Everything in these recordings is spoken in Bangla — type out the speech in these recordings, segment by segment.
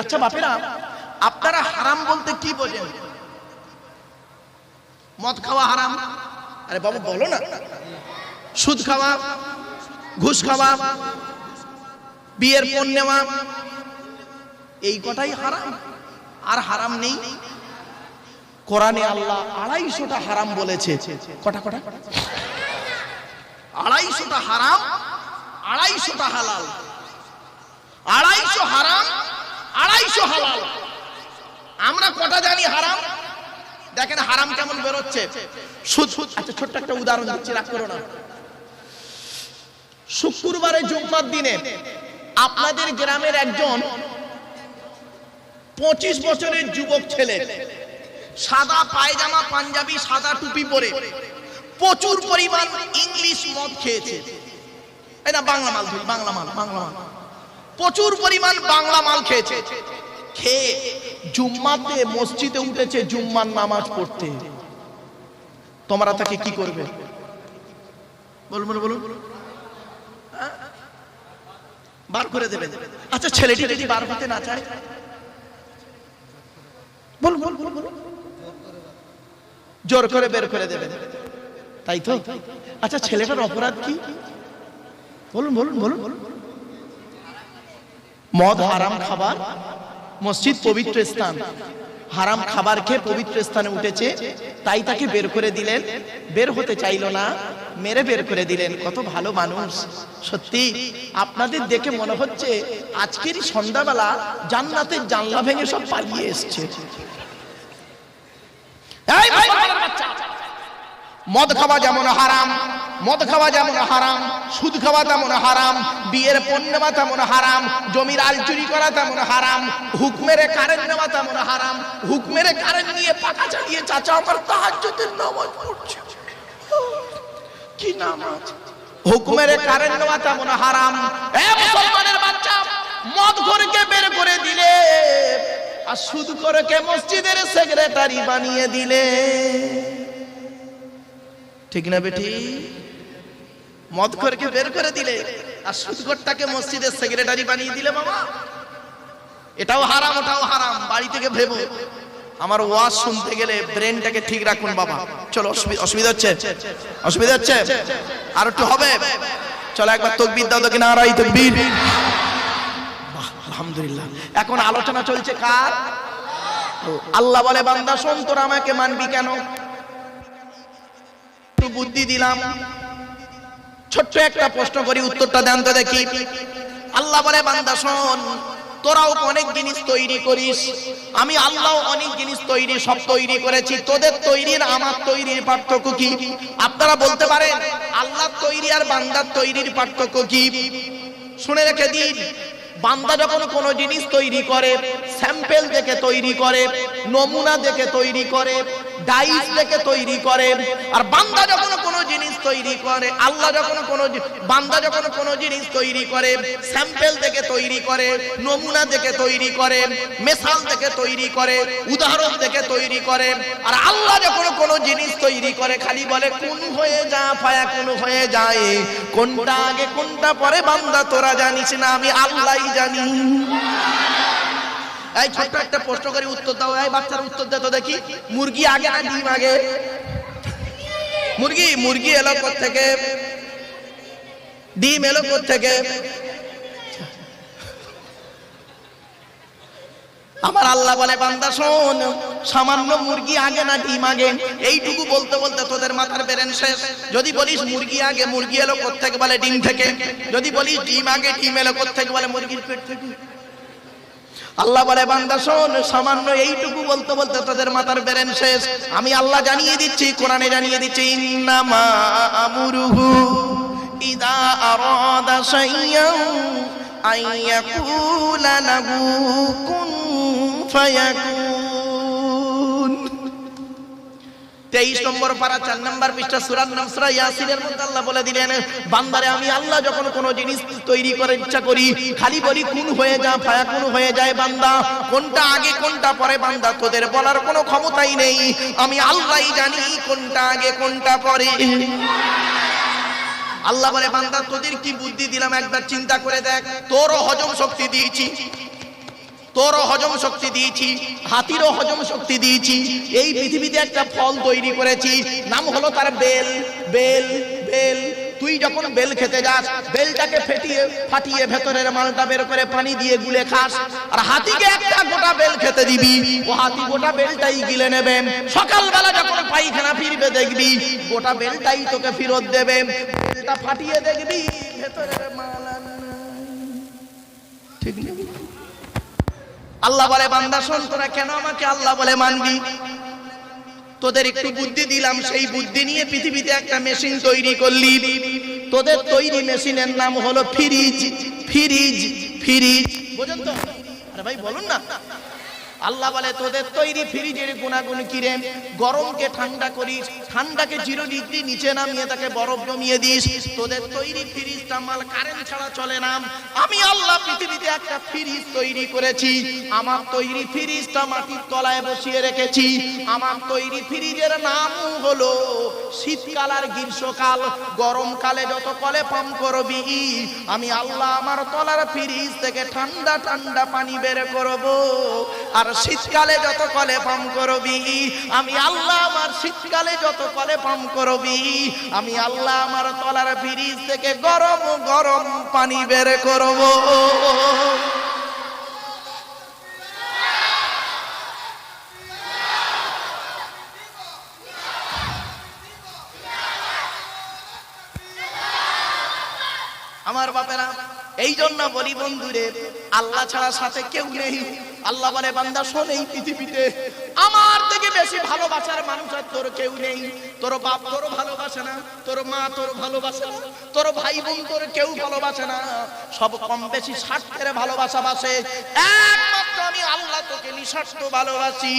আচ্ছা বাপেরা, আপনারা হারাম বলতে কি বোঝেন? মদ খাওয়া হারাম? আরে বাবু, বলো না। সুদ খাওয়া, ঘুষ খাওয়া, বিয়ের পণ নেওয়া, এই কটাই হারাম। আর হারাম নেই। কোরআনে আল্লাহ আড়াইশোটা হারাম বলেছে। কটা কটা? আড়াইশোটা হারাম, আড়াইশোটা হালাল আড়াইশো হারাম আড়াইশো হালাল। আমরা কটা জানি হারাম? দেখেন হারাম কেমন বেরোচ্ছে। সুদ সুদ আচ্ছা ছোট্ট একটা উদাহরণ দিচ্ছি, রাগ করো না। শুক্রবারে, জুম্মার দিনে আপনাদের গ্রামের একজন পঁচিশ বছরের যুবক ছেলে, সাদা পায়জামা, পাঞ্জাবি, সাদা টুপি পরে প্রচুর পরিমাণ ইংলিশ মদ খেয়েছে। এটা বাংলা মাল ধরি, বাংলা মাল বাংলা মাল। প্রচুর পরিমাণ বাংলা মাল খেয়েছে। খেয়ে জুম্মাতে মসজিদে উঠেছে জুম্মার নামাজ পড়তে। তোমরা তাকে কি করবে? বলুন বলুন বলুন। হ্যাঁ? বার করে দেবে আচ্ছা ছেলেটি যদি বার হতে না চায়? বল বল বল বল জোর করে বের করে দেবে তাই তো? আচ্ছা ছেলেটার অপরাধ কি? বলুন বলুন বলুন বলুন। মদ হারাম খাবার মসজিদ পবিত্র স্থান হারাম খাবার খেয়ে পবিত্র স্থানে উঠেছে তাই তাকে বের করে দিলেন বের হতে চাইলো না মেরে বের করে দিলেন কত ভালো মানুষ সত্যি আপনাদের দেখে মনে হচ্ছে আজকেরই সন্ধ্যাবেলা জান্নাতের জানলা ভেঙে সব পালিয়ে এসছে এই ভাই, বাবার বাচ্চা। মদ খাওয়া যেমন হারাম, মদ খাওয়া যেমন হারাম, সুদ খাওয়া তেমন হারাম, বিয়ের পণ্য নেওয়া তেমন হারাম, জমির আল চুরি করা তেমন হারাম হুক মেরে কারেন্ট নেওয়া তেমন হারাম হুক মেরে কারেন্ট নিয়ে পাকা চালিয়ে চাচা আমার তাহাজ্জুদের নামাজ পড়ছে। কি নামাজ? হুক মেরে কারেন্ট নেওয়া তেমন হারাম। এ মুসলমানের বাচ্চা, মদ ঘরকে বের করে দিলে, আর সুদ করে কে মসজিদের সেক্রেটারি বানিয়ে দিলে। ঠিক না বেটি? মদ খোরকে বের করে দিলে আর সুদঘরটাকে মসজিদের সেক্রেটারি বানিয়ে দিলে বাবা। এটাও হারাম, ওটাও হারাম, বাড়ি থেকে ভেবো। আমার ওয়াজ শুনতে গেলে ব্রেনটাকে ঠিক রাখুন বাবা। চলো অসুবিধা হচ্ছে? অসুবিধা হচ্ছে? আর একটু হবে? চলো একবার তকবির দাও তো কিনা আর এই তকবির। আলহামদুলিল্লাহ। এখন আলোচনা চলছে কার? আল্লাহ বলে, বান্দা, শোন, তোরা আমাকে মানবি কেন? বুদ্ধি দিলাম। ছোট্ট একটা প্রশ্ন করি, উত্তরটা দেন তো দেখি। আল্লাহ বলে, বান্দা শোন, তোরাও অনেক জিনিস তৈরি করিস। আমি আল্লাহ অনেক জিনিস তৈরি, সব তৈরি করেছি। তোদের তৈরির, আমার তৈরির পার্থক্য কি? আপনারা বলতে পারেন আল্লাহ তৈরি আর বান্দার তৈরির পার্থক্য কি? শুনে রেখে দিন। বান্দা যখন কোনো জিনিস তৈরি করে স্যাম্পেল দেখে তৈরি করে নমুনা দেখে তৈরি করে ডাইস দেখে তৈরি করে আর বান্দা যখন কোনো জিনিস তৈরি করে আল্লাহ যখন কোনো বান্দা যখন কোনো জিনিস তৈরি করে স্যাম্পেল দেখে তৈরি করে নমুনা দেখে তৈরি করে মেশাল দেখে তৈরি করে উদাহরণ দেখে তৈরি করে আর আল্লাহ যখন কোনো জিনিস তৈরি করে খালি বলে কোন হয়ে যা ফায়া কোন হয়ে যায় কোনটা আগে কোনটা পরে বান্দা তোরা জানিস না আমি আল্লাহই জানি। এই ছোট্ট একটা প্রশ্ন করে উত্তর দাও, এই বাচ্চার উত্তর দে তো দেখি। মুরগি আগে না ডিম আগে? মুরগি মুরগি এলো থেকে ডিম এলো থেকে আমার আল্লাহ বলে, বান্দা, শোন, সামান্য মুরগি আগে না ডিম আগে। এইটুকু বলতে বলতে তোদের মাথার বেরেন শেষ। যদি বলিস মুরগি আগে, মুরগি এলো থেকে বলে ডিম থেকে। যদি বলিস ডিম আগে, ডিম এলো থেকে বলে মুরগির পেট থেকে। আল্লাহ বলে, বান্দা, শোন, সামান্য এইটুকু বলতে বলতে তোদের মাথার বেরেন শেষ। আমি আল্লাহ জানিয়ে দিচ্ছি, কোরআনে জানিয়ে দিচ্ছি, ইন্নামা আমরুহু ইদা আরাদা শাইয়ান আইয়াকুলা লাহু কুন ফায়াকুন। তেইশ নম্বর পারা, চার নম্বর পৃষ্ঠা সুরান নাম সুরা ইয়াসিনের মধ্যে আল্লাহ বলে দিলেন, বান্দারে, আমি আল্লাহ যখন কোনো জিনিস তৈরি করে ইচ্ছা করি, খালি বলি কোন হয়ে যা ফায়া কোন হয়ে যায় বান্দা, কোনটা আগে, কোনটা পরে বান্দা, তোদের বলার কোনো ক্ষমতাই নেই, আমি আল্লাহই জানি কোনটা আগে, কোনটা পরে। আল্লাহ বলে, বান্দা, তোদের কি বুদ্ধি দিলাম, একবার চিন্তা করে দেখ, তোরও হজম শক্তি দিয়েছি। তোরও হজম শক্তি দিয়েছি, হাতিরও হজম শক্তি দিয়েছি, এই পৃথিবীতে একটা ফল তৈরি করেছি, নাম হলো তার বেল বেল বেল। তুই যখন বেল খেতে যাস, বেলটাকে ফেটিয়ে, ফাটিয়ে ভেতরের মালটা বের করে পানি দিয়ে গুলে খাস, আর হাতিকে একটা গোটা বেল খেতে দিবি। ও হাতি গোটা বেলটাই গিলে নেবে। সকালবেলা যখন পায়খানা ফিরবে, দেখবি গোটা বেলটাই তোকে ফেরত দেবে। বেলটা ফাটিয়ে দেখবি, ভেতরের মাল ঠিক নেই? আল্লাহ বলে, বান্দা, শোন তোরা কেন আমাকে আল্লাহ বলে মানবি? তোদের একটু বুদ্ধি দিলাম, সেই বুদ্ধি নিয়ে পৃথিবীতে একটা মেশিন তৈরি করলি। তোদের তৈরি মেশিনের নাম হলো ফ্রিজ ফ্রিজ ফ্রিজ। বোঝেন তো? আরে ভাই, বলুন না। আল্লাহ বলে, তোদের তৈরি ফ্রিজের গুণাগুণ কিরে গরমকে ঠান্ডা করিস, ঠান্ডাকে জিরো ডিগ্রি নিচে নামিয়ে তাকে বরফ জমিয়ে দিস। তোদের তৈরি ফ্রিজটা মাল কারেন্ট ছাড়া চলে না। আমি আল্লাহ পৃথিবীতে একটা ফ্রিজ তৈরি করেছি। আমার তৈরি ফ্রিজটা মাটির তলায় বসিয়ে রেখেছি। আমার তৈরি ফ্রিজের নাম হলো শীতকাল আর গ্রীষ্মকাল। গরমকালে যত কলে পাম্প করবি, আমি আল্লাহ আমার তলার ফ্রিজ থেকে ঠান্ডা ঠান্ডা পানি বের করব। আর শীতকালে যত কলে পাম্প করবি, আমি আল্লাহ আমার শীতকালে যত কলে পাম্প করবি, আমি আল্লাহ আমার তলার ফ্রিজ থেকে গরম গরম পানি বের করব। আমার বাপেরা এই জন্য বলি বন্ধুরে, আল্লাহ ছাড়া সাথে কেউ নেই। আল্লাহ বলে, বান্দা, শোন এই পৃথিবীতে আমার থেকে বেশি ভালোবাসার মানুষ আর তোর কেউ নেই। তোর বাপ তোর ভালোবাসে না, তোর মা তোর ভালোবাসে না, তোর ভাই বোন তোর কেউ ভালোবাসে না। সব কম বেশি স্বার্থের ভালোবাসা বাসে। একমাত্র আমি আল্লাহ তোকে নিঃস্বার্থ ভালোবাসি।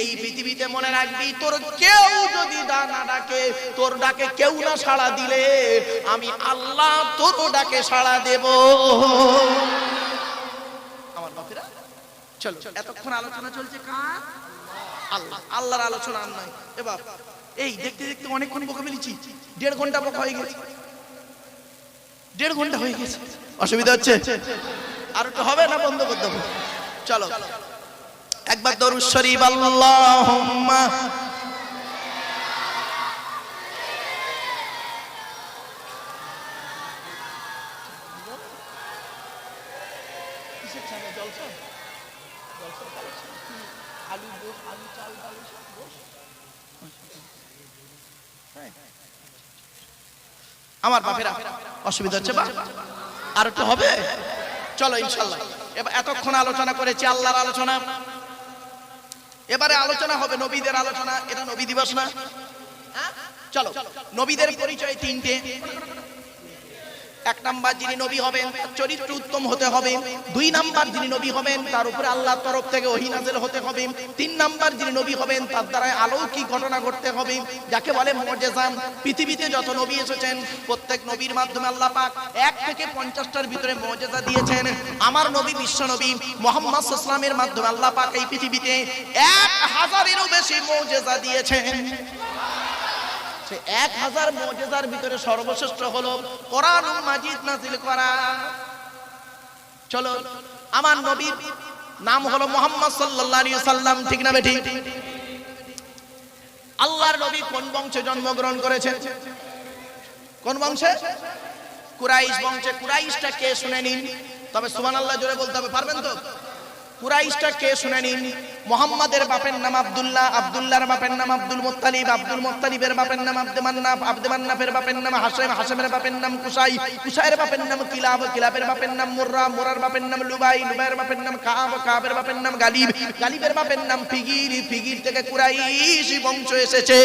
এই পৃথিবীতে মনে রাখবি, তোর কেউ যদি দা না ডাকে, তোর ডাকে কেউ না সাড়া দিলে, আমি আল্লাহ তোর ডাকে সাড়া দেব। চলো এতক্ষণ আলোচনা চলছে কার? আল্লাহ। আল্লাহর আলোচনা আর নাই। এবার এই দেখতে দেখতে অনেকক্ষণ বকে ফেলেছি দেড় ঘণ্টা বকা হয়ে গেছে। দেড় ঘণ্টা হয়ে গেছে। অসুবিধা হচ্ছে? আর একটু হবে না বন্ধ করতে হবে চলো। একবার দরুদ শরীফ আল্লাহুম্মা আমার বাপেরা অসুবিধা হচ্ছে বা? আর একটু হবে? চলো ইনশাল্লাহ। এবার এতক্ষণ আলোচনা করেছি আল্লাহর আলোচনা। এবারে আলোচনা হবে নবীদের আলোচনা। এটা নবী দিবস না? হ্যাঁ? চলো নবীদের পরিচয় তিনটে। এক নাম্বার যিনি নবী হবেন, তার চরিত্র উত্তম হতে হবে। দুই নাম্বার যিনি নবী হবেন, তার উপরে আল্লাহর তরফ থেকে নাযিল হতে হবে। তিন নাম্বার যিনি নবী হবেন, তার দ্বারা অলৌকিক ঘটনা ঘটতে হবে। যাকে বলে মুজিজা পৃথিবীতে যত নবী এসেছেন, প্রত্যেক নবীর মাধ্যমে আল্লাহ পাক এক থেকে পঞ্চাশটার ভিতরে মুজিজা দিয়েছেন। আমার নবী বিশ্ব নবী মোহাম্মদ সাল্লামের মাধ্যমে আল্লাহ পাক এই পৃথিবীতে এক হাজারেরও বেশি মুজিজা দিয়েছেন। সে এক হাজার মজেদার ভিতরে সর্বশ্রেষ্ঠ হলো কোরআন মাজিদ নাজিল করা। চলো, আমার নবীর নাম হলো মোহাম্মদ আলাইহি সাল্লাম ঠিক না বেঠিক আল্লাহর নবী কোন বংশে জন্মগ্রহণ করেছেন? কোন বংশে? কুরাইশ বংশে। কুরাইশটা কে শুনে নিন। তবে সুবহানাল্লাহ জোরে বলতে হবে, পারবেন তো? কুরাইশটা কে শুনে নিন মোহাম্মদের বাপের নাম আব্দুল্লাহ আব্দুল্লাহর বাপের নাম আব্দুল মুত্তালিব আব্দুল মুত্তালিবের বাপের নাম আব্দে মান্নাফ আব্দে মান্নাফের বাপের নাম হাসেম হাসেমের বাপের নাম কুসাই কুসাইয়ের বাপের নাম কিলাব কিলাবের বাপের নাম মুররা মুরার বাপের নাম লুবাই লুবাইয়ের বাপের নাম কাব কাবের বাপের নাম গালিব গালিবের বাপের নাম ফিগির ফিগির থেকে কুরাইশি বংশ এসেছে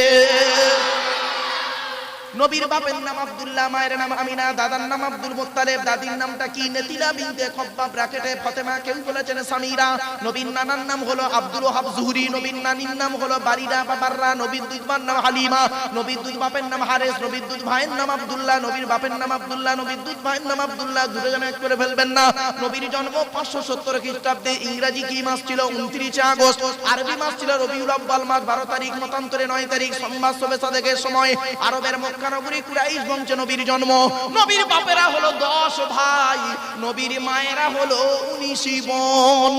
নবীর বাপের নাম আব্দুল্লাহ, মায়ের নাম আমিনা, দাদার নাম আব্দুল মুত্তালিব, দাদির নামটা কি? নেতিলা বিনতে খব্বাব ব্র্যাকেটে ফাতেমা, কেউ বলেছেন সামিরা। নবীর নানার নাম হলো আব্দুল ওহাব জুহরি, নবীর নানির নাম হলো বারিদা বাবাররা, নবীর দুধবার নাম হালিমা, নবীর দুধ বাপের নাম হারেস, নবীর দুধ ভাইয়ের নাম আব্দুল্লাহ, নবীর বাপের নাম আব্দুল্লাহ, নবীর দুধ ভাইয়ের নাম আব্দুল্লাহ, দূরে যেন এক করে ফেলবেন না। নবীর জন্ম পাঁচশো সত্তর খ্রিস্টাব্দে ইংরাজি কি মাস ছিল? উনত্রিশে আগস্ট। আরবি মাস ছিল রবিউল আব্বাল মাস, বারো তারিখ, মতান্তরে নয় তারিখ, সোমবার সবে সাদেকের সময়। আরবের মক্কা নগরী কুরাইশ বংশে নবীর জন্ম। নবীর বাপেরা হলো দশ ভাই, নবীর মায়েরা হলো উনিশ বোন।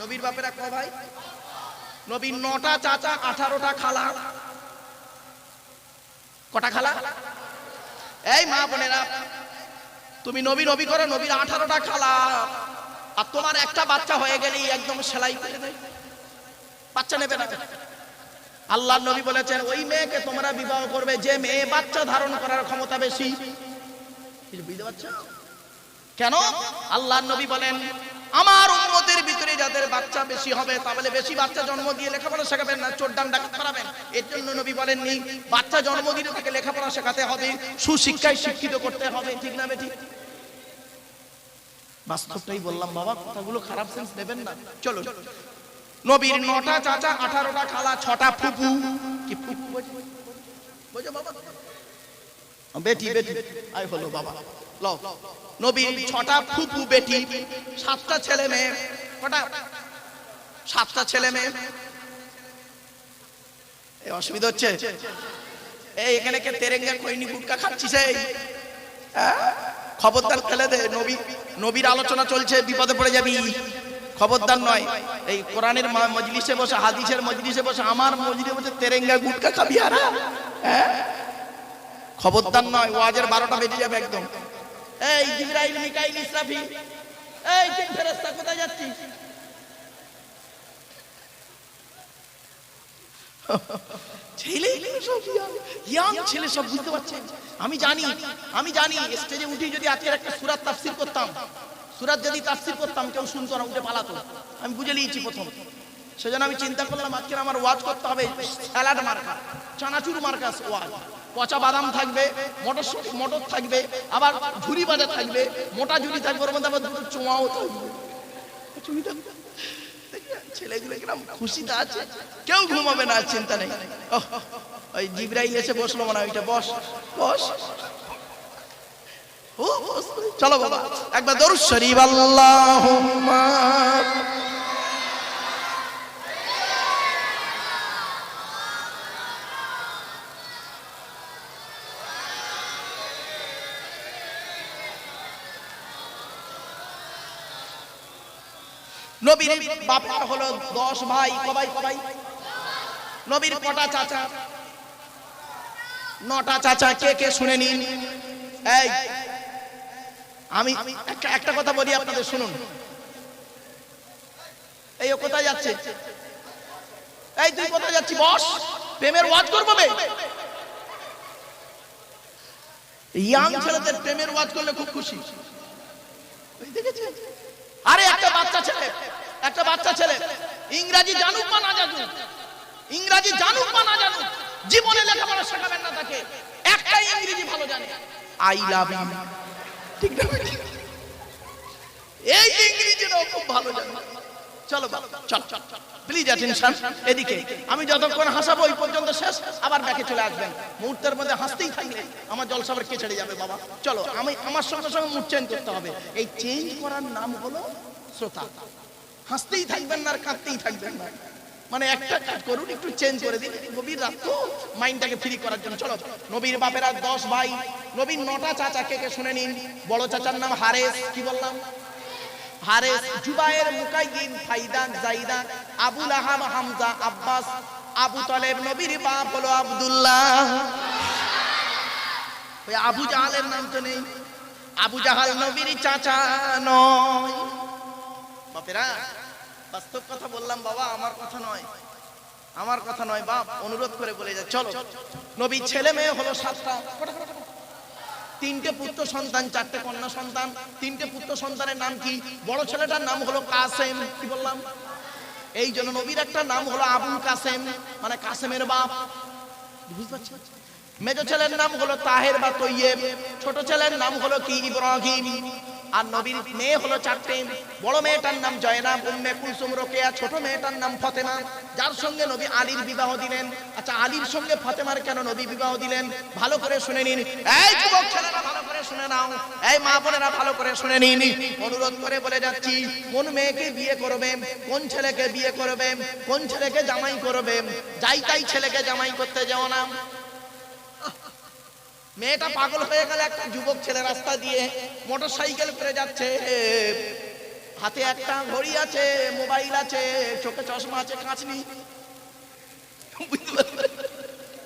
নবীর বাপেরা ক ভাই? নবীর নটা চাচা, আঠারোটা খালা। কটা খালা? এই মা বোনেরা, তুমি নবী নবী করো নবীর আঠারোটা খালা। আর তোমার একটা বাচ্চা হয়ে গেলেই একদম সেলাই করে দেয়। বাচ্চা নেবে না? আল্লাহ নবী বলেছেন, ওই মেয়েকে তোমরা বিবাহ করবে যে মেয়ে বাচ্চা ধারণ করার ক্ষমতা বেশি। কেন? আল্লাহ নবী বলেন, আমার উম্মতের ভিতরে যাদের বাচ্চা বেশি হবে, তাহলে বেশি বাচ্চা জন্ম দিয়ে লেখাপড়া শেখাবেন না, চোর ডান্ডা করাবেন এর জন্য নবী বলেননি, বাচ্চা জন্ম দিলে তাকে লেখাপড়া শেখাতে হবে, সুশিক্ষায় শিক্ষিত করতে হবে। ঠিক না বেটি বাস্তবটাই বললাম, বাবা, কথাগুলো খারাপ সেন্স নেবেন না। চলো নবীর নটা চাচা, আঠারোটা খালা, ছটা ফুপু। কি ফুপু বাবা বেটি বেটি আই হলো, বাবা। লও। নবীর ছটা ফুপু, বেটি, সাতটা ছেলে মেয়ে। কটা? সাতটা ছেলে মেয়ে। এই অসুবিধা হচ্ছে? এই এখানে কে তেরেঙ্গা খৈনি গুটকা খাচ্ছিস, এই? হ্যাঁ? খবরদার ফেলে দে, নবী, নবীর আলোচনা চলছে, বিপদে পড়ে যাবি। খবরদার নয়। এই কোরআনের মজলিসে বসে, হাদিসের মজলিসে বসে, আমার মজলিসে বসে তেরেঙ্গা গুটকা খাবি আর। হ্যাঁ? খবরদার নয়, ওয়াজের বারোটা বেজে যাবে একদম। এই জিবরাইল, মিকাইল, ইসরাফিল, এই তিন ফেরেশতা কোথায় যাচ্ছিস? ছেলে ইয়াং ছেলে সব বুঝতে পারছেন? আমি জানি আমি জানি স্টেজে উঠে যদি আজকের একটা সুরাত তাফসির করতাম সুরাত যদি তাফসির করতাম, কেউ শুনতো না, উঠে পালাতো। আমি বুঝে নিয়েছি প্রথম। সেজন্য আমি চিন্তা করলাম আজকে আমার ওয়াজ করতে হবে স্যালাড মার্কা, চানাচুর মার্কাস ওয়াজ। পচা বাদাম থাকবে মটর মটর থাকবে, আবার ঝুরি বাজা থাকবে, মোটা ঝুরি থাকবে, ওর মধ্যে আবার দুটো চোঁয়াও থাকবে। ছেলেগুলো কিরম খুশিতে আছে, কেউ ঘুমাবে না চিন্তা নেই। ওই জিব্রাইল এসে বসল মনে ওইটা বস বস। চলো বাবা, একবার দরুদ শরীফ, আল্লাহুম্মা। নবীর বাপা হলো দশ ভাই কবাই কবাই নবীর কটা চাচা? নটা চাচা, কে কে শুনে নিন? এই আমি একটা একটা কথা বলি আপনাদের, শুনুন। এই ও কোথায় যাচ্ছে? এই তুই কোথায় যাচ্ছি বস, প্রেমের ওয়াজ করব ইয়াং ছেলেদের প্রেমের ওয়াজ করলে খুব খুশি। আরে, একটা বাচ্চা ছেলে, একটা বাচ্চা ছেলে। ইংরাজি জানুক বা না জানুক, ইংরাজি জানুক বা না জানুক, জীবনে লেখাপড়া শেখাবেন না তাকে। একটাই ইংরেজি ভালো জানে। আই লাভ ইউ ঠিক না। এই খুব ভালো জানে। চল চল। প্লিজ অ্যাটেনশন এদিকে। আমি যতক্ষণ হাসাবো ওই পর্যন্ত শেষ, আবার ব্যাকে চলে আসবেন। মুহূর্তের মধ্যে হাসতেই থাকলে আমার জলসাবার কে ছেড়ে যাবে বাবা? চলো, আমি আমার সঙ্গে সঙ্গে মুড চেঞ্জ করতে হবে। এই চেঞ্জ করার নাম হলো শ্রোতা। হাসতেই থাকবেন না আর কাঁদতেই থাকবেন না। মানে একটা কাজ করুন, একটু চেঞ্জ করে দিন। নবীর রাত তো মাইন্ডটাকে ফ্রি করার জন্য। চলো, নবীর বাপেরা দশ ভাই, নবীর নটা চাচা কে কে শুনে নিন। বড় চাচার নাম হারেস, কি বললাম? হারেস, জুবায়ের মুকাইয়িন ফাইদান জাইদান আবুল আহাম হামজা, আব্বাস, আবু তালেব, নবীর বাপ হলো আব্দুল্লাহ। ওই আবু জাহালের নাম তো নেই। আবু জাহাল নবীর চাচা নয়। বাপেরা বাস্তব কথা বললাম বাবা, আমার কথা নয়। আমার কথা নয়, বাপ, অনুরোধ করে বলে যা চলো, নবী ছেলে মেয়ে হলো সাতটা? তিনটে পুত্র সন্তান, চারটে কন্যা সন্তান। তিনটে পুত্র সন্তানের নাম কি? বড় ছেলেটার নাম হলো কাসেম। কি বললাম? এই জন্য নবীর একটা নাম হলো আবুল কাসেম মানে কাসেমের বাপ। বুঝতে পারছি মেজ ছেলের নাম হলো তাহের বা তৈয়েব। ছোট ছেলের নাম হলো কি? ইব্রাহিম। আর নবীর মেয়ে হলো চারটে। বড় মেয়েটার নাম জয়নাব উম্মে কুলসুম, রোকেয়া, ছোট মেয়েটার নাম ফতেমা। যার সঙ্গে নবী আলীর বিবাহ দিলেন। আচ্ছা আলীর সঙ্গে ফতেমার কেন নবী বিবাহ দিলেন? ভালো করে শুনে নিন। এই যুবক ছেলেরা, ভালো করে শুনে নাও। এই মা বোনেরা, ভালো করে শুনে নিন। অনুরোধ করে বলে যাচ্ছি, কোন মেয়েকে বিয়ে করবে? কোন ছেলেকে বিয়ে করবে? কোন ছেলেকে জামাই করবে? যাই তাই ছেলেকে জামাই করতে যাও না। মেয়েটা পাগল হয়ে গেল, একটা যুবক ছেলে রাস্তা দিয়ে মোটর সাইকেল যাচ্ছে। হাতে একটা ঘড়ি আছে, মোবাইল আছে, চোখে চশমা আছে, কাঁচনি। বুঝতে